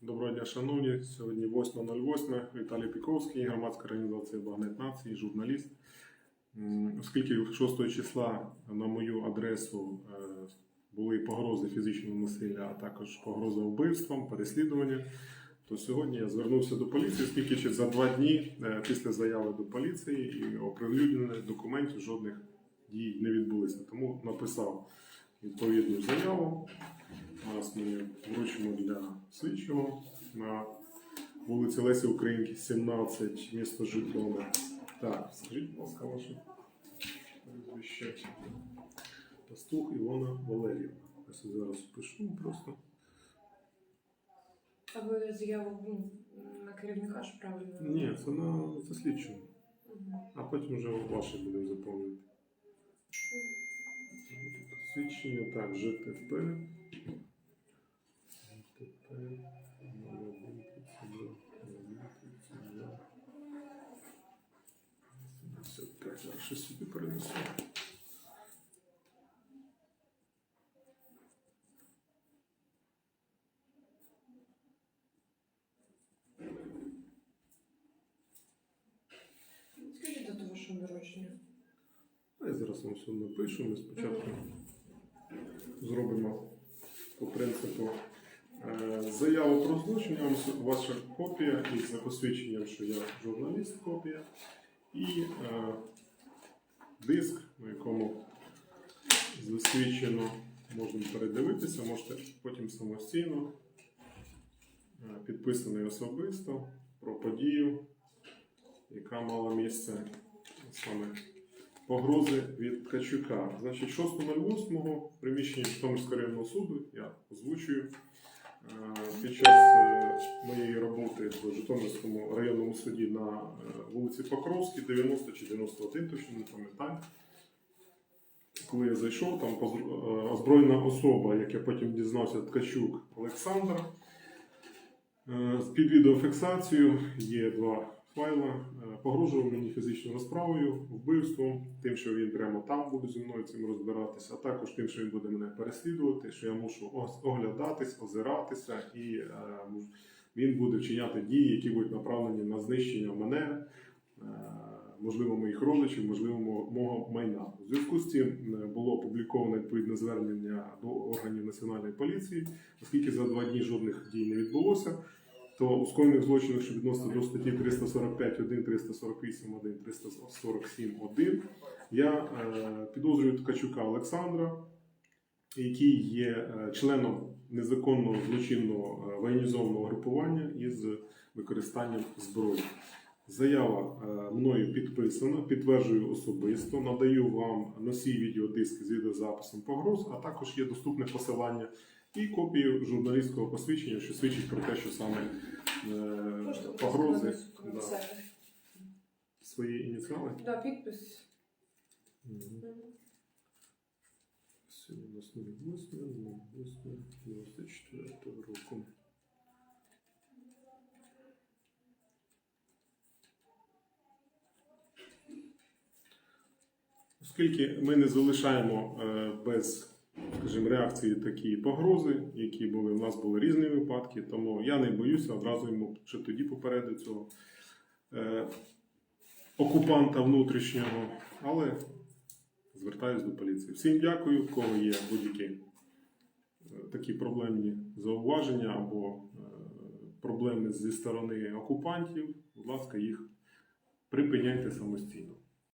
Доброго дня, шановні. Сьогодні 8.08. Віталій Піковський, громадська організація Багнет Нації, журналіст. Оскільки 6 числа на мою адресу е, були погрози фізичного насилля, а також погроза вбивством, переслідування, то сьогодні я звернувся до поліції, оскільки ще за два дні е, після заяви до поліції і оприлюднених документів жодних дій не відбулося. Тому написав відповідну заяву. Зараз ми вручимо для слідчого на вулиці Лесі Українки, 17, місто Житомир. Так, скажіть, будь ласка, ваше прізвище. Пастух Ілона Валеріївна. Я собі зараз пишу просто. А ви заяву ну, на керівника ж правильно? Ні, це на це слідчому. Мгм. А потім вже ваше будемо заповнювати. Свідчення, так, ЖТП. ЖТП. 0132, 0132. 75. Зараз щось собі перенесу. Скажіть дату вашого народження. А я зараз вам все напишу. Ми спочатку Зробимо по принципу е, заяву про злочин, ваша копія із посвідченням, що я журналіст, копія, і е, диск, на якому засвідчено, можна передивитися, можете потім самостійно е, підписаний особисто про подію, яка мала місце саме погрози від Ткачука. Значить, 6.08 в приміщенні Житомирського районного суду я озвучую е, під час е, моєї роботи в Житомирському районному суді на е, вулиці Покровській, 90 чи 91, точно не пам'ятаю. Коли я зайшов, там озброєна особа, як я потім дізнався, Ткачук Олександр. Е, Під відеофіксацією є два файла. Е, Погрожував мені фізичною розправою, вбивством, тим, що він прямо там буде зі мною цим розбиратися, а також тим, що він буде мене переслідувати, що я мушу оглядатись, озиратися, і е, він буде вчиняти дії, які будуть направлені на знищення мене, е, можливо, моїх родичів, можливо, мого, майна. У зв'язку з цим було опубліковано відповідне звернення до органів національної поліції, оскільки за два дні жодних дій не відбулося то у скоєних злочинах, що відносно до статті 345.1, 348.1, 347.1, я е, підозрюю Ткачука Олександра, який є е, членом незаконного злочинного е, воєнізованого групування із використанням зброї. Заява е, мною підписана, підтверджую особисто, надаю вам носій відеодиск з відеозаписом погроз, а також є доступне посилання і копію журналістського посвідчення, що свідчить про те, що саме е, погрози да, свої ініціали. Да, підпис. Мгм. Мгм. Сьогодні нас 08, 08, 94 року. Оскільки ми не залишаємо е, без скажімо, реакції такі погрози, які були, у нас були різні випадки, тому я не боюся одразу йому ще тоді попереду цього е, окупанта внутрішнього, але звертаюсь до поліції. Всім дякую, в кого є будь-які е, такі проблемні зауваження або е, проблеми зі сторони окупантів, будь ласка, їх припиняйте самостійно.